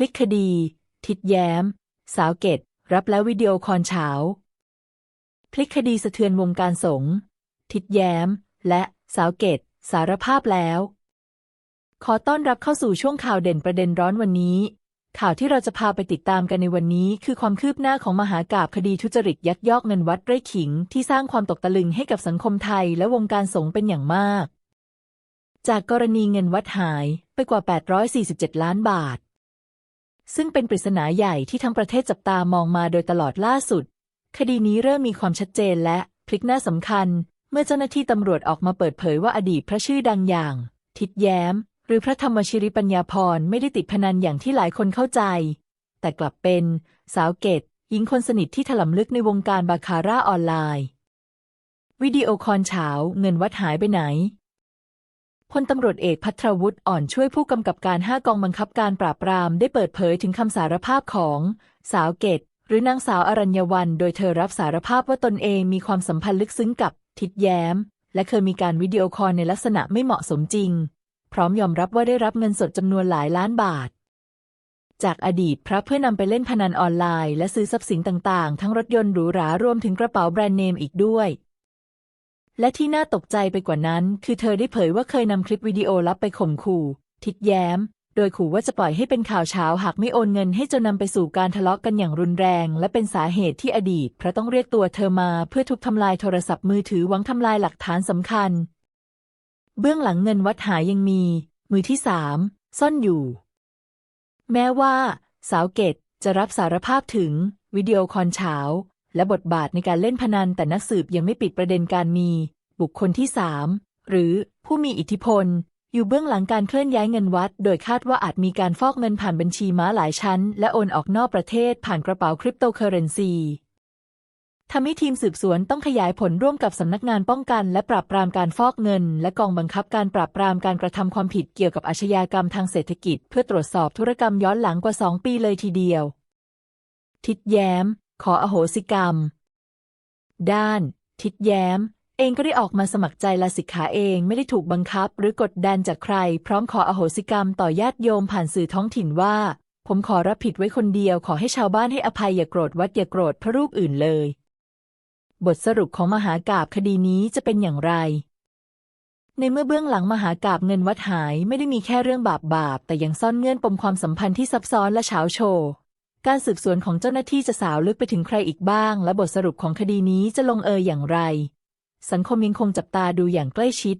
พลิกคดี ทิดแย้ม สาวเกต รับแล้ววิดีโอคอนเฉาพลิกคดีสะเทือนวงการสงฆ์ทิดแย้ม และสาวเกต สารภาพแล้ว ขอต้อนรับเข้าสู่ช่วงข่าวเด่นประเด็นร้อนวันนี้ ข่าวที่เราจะพาไปติดตามกันในวันนี้คือความคืบหน้าของมหากาบคดีทุจริตยักยอกเงินวัดไร่ขิง ที่สร้างความตกตะลึงให้กับสังคมไทยและวงการสงฆ์เป็นอย่างมาก จากกรณีเงินวัดหายไปกว่า 847 ล้านบาท ซึ่งเป็นปริศนาใหญ่ที่ทั้งประเทศจับตามองมาโดยตลอดล่าสุด คดีนี้เริ่มมีความชัดเจนและพลิกหน้าสำคัญ เมื่อเจ้าหน้าที่ตำรวจออกมาเปิดเผยว่าอดีตพระชื่อดังอย่าง ทิดแย้ม หรือพระธรรมชริปัญญาพรไม่ได้ติดพนันอย่างที่หลายคนเข้าใจ แต่กลับเป็นสาวเกตหญิงคนสนิทที่ถล่มลึกในวงการบาคาร่าออนไลน์ วิดีโอคอนเฉาเงินวัดหายไปไหน พลตำรวจเอกพัทรวุฒิอ่อนช่วยผู้กำกับการห้ากองบังคับการปราบปรามได้เปิดเผยถึงคำสารภาพของสาวเกต หรือนางสาวอรัญญวัน โดยเธอรับสารภาพว่าตนเองมีความสัมพันธ์ลึกซึ้งกับทิดแย้ม และเคยมีการวิดีโอคอลในลักษณะไม่เหมาะสมจริง พร้อมยอมรับว่าได้รับเงินสดจำนวนหลายล้านบาท จากอดีตพระเพื่อนำไปเล่นพนันออนไลน์ และซื้อทรัพย์สินต่างๆ ทั้งรถยนต์หรูหรารวมถึงกระเป๋าแบรนด์เนมอีกด้วย และที่น่าตกใจไปกว่านั้น คือเธอได้เผยว่าเคยนำคลิปวิดีโอลับไปข่มขู่ ทิดแย้ม โดยขู่ว่าจะปล่อยให้เป็นข่าวเช้าหากไม่โอนเงินให้จนนำไปสู่การทะเลาะกันอย่างรุนแรง และเป็นสาเหตุที่อดีตพระต้องเรียกตัวเธอมาเพื่อทุบทำลายโทรศัพท์มือถือหวังทำลายหลักฐานสำคัญ เบื้องหลังเงินวัดหายยังมี มือที่สามซ่อนอยู่ แม้ว่า สาวเกตจะรับสารภาพถึงวิดีโอคอนเฉา และบทบาทในการเล่นพนันแต่นักสืบยังไม่ปิดประเด็นการมี บุคคลที่สามหรือผู้มีอิทธิพล อยู่เบื้องหลังการเคลื่อนย้ายเงินวัด โดยคาดว่าอาจมีการฟอกเงินผ่านบัญชีม้าหลายชั้น และโอนออกนอกประเทศผ่านกระเป๋าคริปโตเคอเรนซีทำให้ทีมสืบสวนต้องขยายผลร่วมกับสำนักงานป้องกัน และปราบปรามการฟอกเงิน และกองบังคับการปราบปรามการกระทำความผิดเกี่ยวกับอาชญากรรมทางเศรษฐกิจ เพื่อตรวจสอบธุรกรรมย้อนหลังกว่าสองปีเลยทีเดียว ทิดแย้ม ขออโหสิกรรม ด้าน ทิดแย้ม เองก็ได้ออกมาสมัครใจลาสิกขาเองไม่ได้ถูกบังคับ หรือกดดันจากใคร พร้อมขออโหสิกรรมต่อญาติโยมผ่านสื่อท้องถิ่นว่า ผมขอรับผิดไว้คนเดียวขอให้ชาวบ้านให้อภัยอย่าโกรธวัดอย่าโกรธพระรูปอื่นเลย บทสรุปของมหากาบคดีนี้จะเป็นอย่างไรในเมื่อเบื้องหลังมหากาบเงินวัดหายไม่ได้มีแค่เรื่องบาปบาปแต่ยังซ่อนเงื่อนปมความสัมพันธ์ที่ซับซ้อนและเฉาโชว์ การสืบสวนของเจ้าหน้าที่จะสาวลึกไปถึงใครอีกบ้าง และบทสรุปของคดีนี้จะลงเอยอย่างไร สังคมยังคงจับตาดูอย่างใกล้ชิด